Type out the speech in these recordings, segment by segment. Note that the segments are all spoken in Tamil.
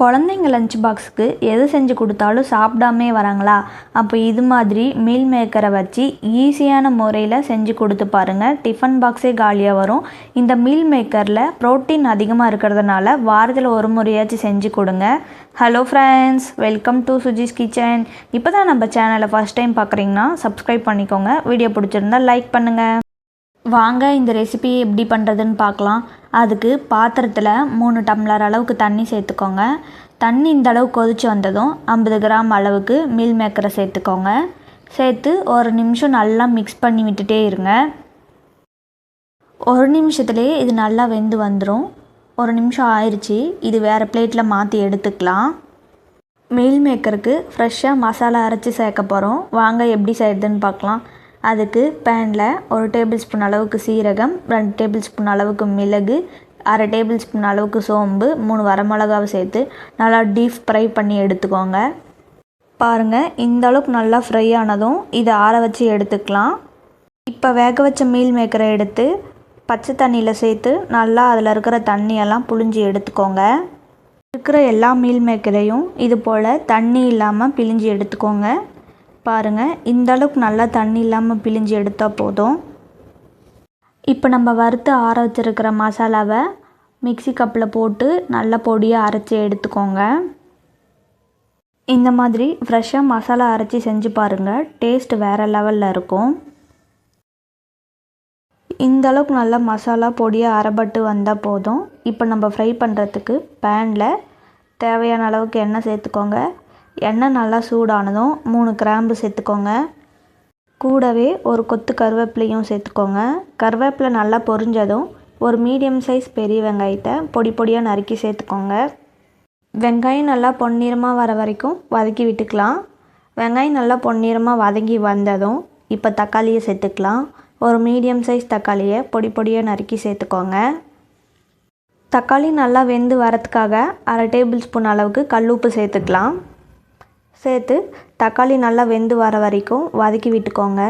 குழந்தைங்க லஞ்ச் பாக்ஸுக்கு எது செஞ்சு கொடுத்தாலும் சாப்பிடாமே வராங்களா? அப்போ இது மாதிரி மீல் மேக்கரை வச்சு ஈஸியான முறையில் செஞ்சு கொடுத்து பாருங்கள் டிஃபன் பாக்ஸே காலியாக வரும். இந்த மீல் மேக்கரில் ப்ரோட்டீன் அதிகமாக இருக்கிறதுனால வாரத்தில் ஒரு முறையாச்சும் செஞ்சு கொடுங்க. Hello friends welcome to Suji's kitchen இப்போ தான் நம்ம சேனலை ஃபஸ்ட் டைம் பார்க்குறீங்கன்னா சப்ஸ்கிரைப் பண்ணிக்கோங்க. வீடியோ பிடிச்சிருந்தா லைக் பண்ணுங்கள் வாங்க இந்த ரெசிபி எப்படி பண்ணுறதுன்னு பார்க்கலாம். அதுக்கு பாத்திரத்தில் மூணு டம்ளர் அளவுக்கு தண்ணி சேர்த்துக்கோங்க. தண்ணி இந்த அளவு கொதிச்சு வந்ததும் ஐம்பது கிராம் அளவுக்கு மீல் மேக்கரை சேர்த்துக்கோங்க. சேர்த்து ஒரு நிமிஷம் நல்லா மிக்ஸ் பண்ணி விட்டுட்டே இருங்க. ஒரு நிமிஷத்துலேயே இது நல்லா வெந்து வந்துடும் ஒரு நிமிஷம் ஆயிடுச்சு இது வேறு பிளேட்டில் மாற்றி எடுத்துக்கலாம். மீல் மேக்கருக்கு ஃப்ரெஷ்ஷாக மசாலா அரைச்சி சேர்க்க போகிறோம் வாங்க எப்படி செய்கிறதுன்னு பார்க்கலாம். அதுக்கு பேனில் ஒரு டேபிள் ஸ்பூன் அளவுக்கு சீரகம் ரெண்டு டேபிள் ஸ்பூன் அளவுக்கு மிளகு அரை டேபிள் ஸ்பூன் அளவுக்கு சோம்பு மூணு வரமிளகாவை சேர்த்து நல்லா டீப் ஃப்ரை பண்ணி எடுத்துக்கோங்க. பாருங்கள் இந்த அளவுக்கு நல்லா ஃப்ரை ஆனதும் இதை ஆற வச்சு எடுத்துக்கலாம். இப்போ வேக வச்ச மீல் மேக்கரை எடுத்து பச்சை தண்ணியில் சேர்த்து நல்லா அதில் இருக்கிற தண்ணியெல்லாம் புழிஞ்சு எடுத்துக்கோங்க. இருக்கிற எல்லா மீல் மேக்கரையும் இது போல் தண்ணி இல்லாமல் பிழிஞ்சு எடுத்துக்கோங்க. பாருங்கள் இந்த அளவுக்கு நல்லா தண்ணி இல்லாமல் பிழிஞ்சு எடுத்தால் போதும். இப்போ நம்ம வறுத்து ஆற வச்சுருக்கிற மசாலாவை மிக்சி கப்பில் போட்டு நல்லா பொடியாக அரைச்சி எடுத்துக்கோங்க. இந்த மாதிரி ஃப்ரெஷ்ஷாக மசாலா அரைச்சி செஞ்சு பாருங்கள் டேஸ்ட் வேறு லெவலில் இருக்கும். இந்த அளவுக்கு நல்லா மசாலா பொடியாக அரைப்பட்டு வந்தால் போதும். இப்போ நம்ம ஃப்ரை பண்ணுறதுக்கு பேனில் தேவையான அளவுக்கு எண்ணெய் சேர்த்துக்கோங்க. எண்ணெய் நல்லா சூடானதும் மூணு கிராம்பு சேர்த்துக்கோங்க. கூடவே ஒரு கொத்து கருவேப்பிலையும் சேர்த்துக்கோங்க. கருவேப்பிலை நல்லா பொரிஞ்சதும் ஒரு மீடியம் சைஸ் பெரிய வெங்காயத்தை பொடி பொடியாக நறுக்கி சேர்த்துக்கோங்க. வெங்காயம் நல்லா பொன்னிறமாக வர வரைக்கும் வதக்கி விட்டுக்கலாம். வெங்காயம் நல்லா பொன்னிறமாக வதங்கி வந்ததும் இப்போ தக்காளியை சேர்த்துக்கலாம். ஒரு மீடியம் சைஸ் தக்காளியை பொடி பொடியாக நறுக்கி சேர்த்துக்கோங்க. தக்காளி நல்லா வெந்து வரத்துக்காக அரை டேபிள் ஸ்பூன் அளவுக்கு கல்லுப்பு சேர்த்துக்கலாம். சேர்த்து தக்காளி நல்லா வெந்து வர வரைக்கும் வதக்கி விட்டுக்கோங்க.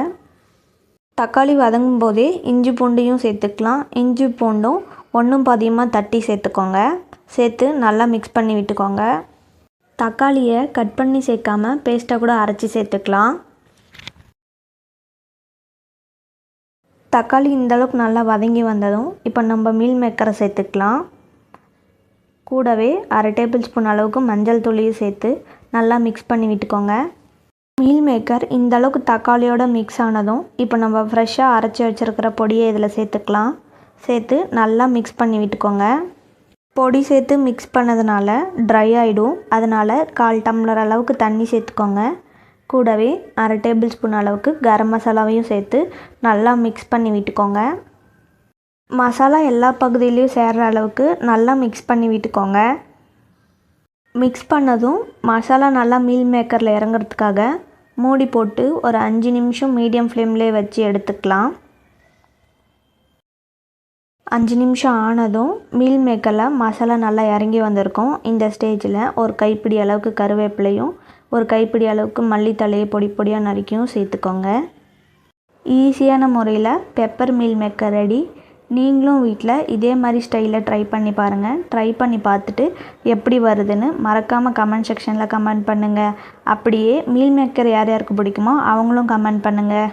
தக்காளி வதங்கும் போதே இஞ்சி பூண்டையும் சேர்த்துக்கலாம். இஞ்சி பூண்டும் ஒன்றும் பாதியமாக தட்டி சேர்த்துக்கோங்க. சேர்த்து நல்லா மிக்ஸ் பண்ணி விட்டுக்கோங்க. தக்காளியை கட் பண்ணி சேர்க்காம பேஸ்ட்டாக கூட அரைச்சி சேர்த்துக்கலாம். தக்காளி இந்தளவுக்கு நல்லா வதங்கி வந்ததும் இப்போ நம்ம மீல் மேக்கரை சேர்த்துக்கலாம். கூடவே அரை டேபிள் ஸ்பூன் அளவுக்கு மஞ்சள் தூளியும் சேர்த்து நல்லா மிக்ஸ் பண்ணி விட்டுக்கோங்க. மீல் மேக்கர் இந்த அளவுக்கு தக்காளியோட மிக்ஸ் ஆனதும் இப்போ நம்ம ஃப்ரெஷ்ஷாக அரைச்சி வச்சுருக்கிற பொடியை இதில் சேர்த்துக்கலாம். சேர்த்து நல்லா மிக்ஸ் பண்ணி விட்டுக்கோங்க. பொடி சேர்த்து மிக்ஸ் பண்ணதுனால ட்ரை ஆகிடும் அதனால் கால் டம்ளர் அளவுக்கு தண்ணி சேர்த்துக்கோங்க. கூடவே அரை டேபிள் ஸ்பூன் அளவுக்கு கரம் மசாலாவையும் சேர்த்து நல்லா மிக்ஸ் பண்ணி விட்டுக்கோங்க. மசாலா எல்லா பகுதியிலையும் சேர்கிற அளவுக்கு நல்லா மிக்ஸ் பண்ணி விட்டுக்கோங்க. மிக்ஸ் பண்ணதும் மசாலா நல்லா மீல் மேக்கரில் இறங்குறதுக்காக மூடி போட்டு ஒரு அஞ்சு நிமிஷம் மீடியம் ஃப்ளேம்லேயே வச்சு எடுத்துக்கலாம். அஞ்சு நிமிஷம் ஆனதும் மீல் மேக்கரில் மசாலா நல்லா இறங்கி வந்திருக்கும். இந்த ஸ்டேஜில் ஒரு கைப்பிடி அளவுக்கு கருவேப்பிலையும் ஒரு கைப்பிடி அளவுக்கு மல்லித்தலையை பொடி பொடியாக நறுக்கியும் சேர்த்துக்கோங்க. ஈஸியான முறையில் பெப்பர் மீல் மேக்கர் ரெடி நீங்களும் வீட்டில் இதே மாதிரி ஸ்டைலில் ட்ரை பண்ணி பாருங்கள் ட்ரை பண்ணி பார்த்துட்டு எப்படி வருதுன்னு மறக்காமல் கமெண்ட் செக்ஷனில் கமெண்ட் பண்ணுங்கள் அப்படியே மீல் மேக்கர் யார் யாருக்கு பிடிக்குமோ அவங்களும் கமெண்ட் பண்ணுங்கள்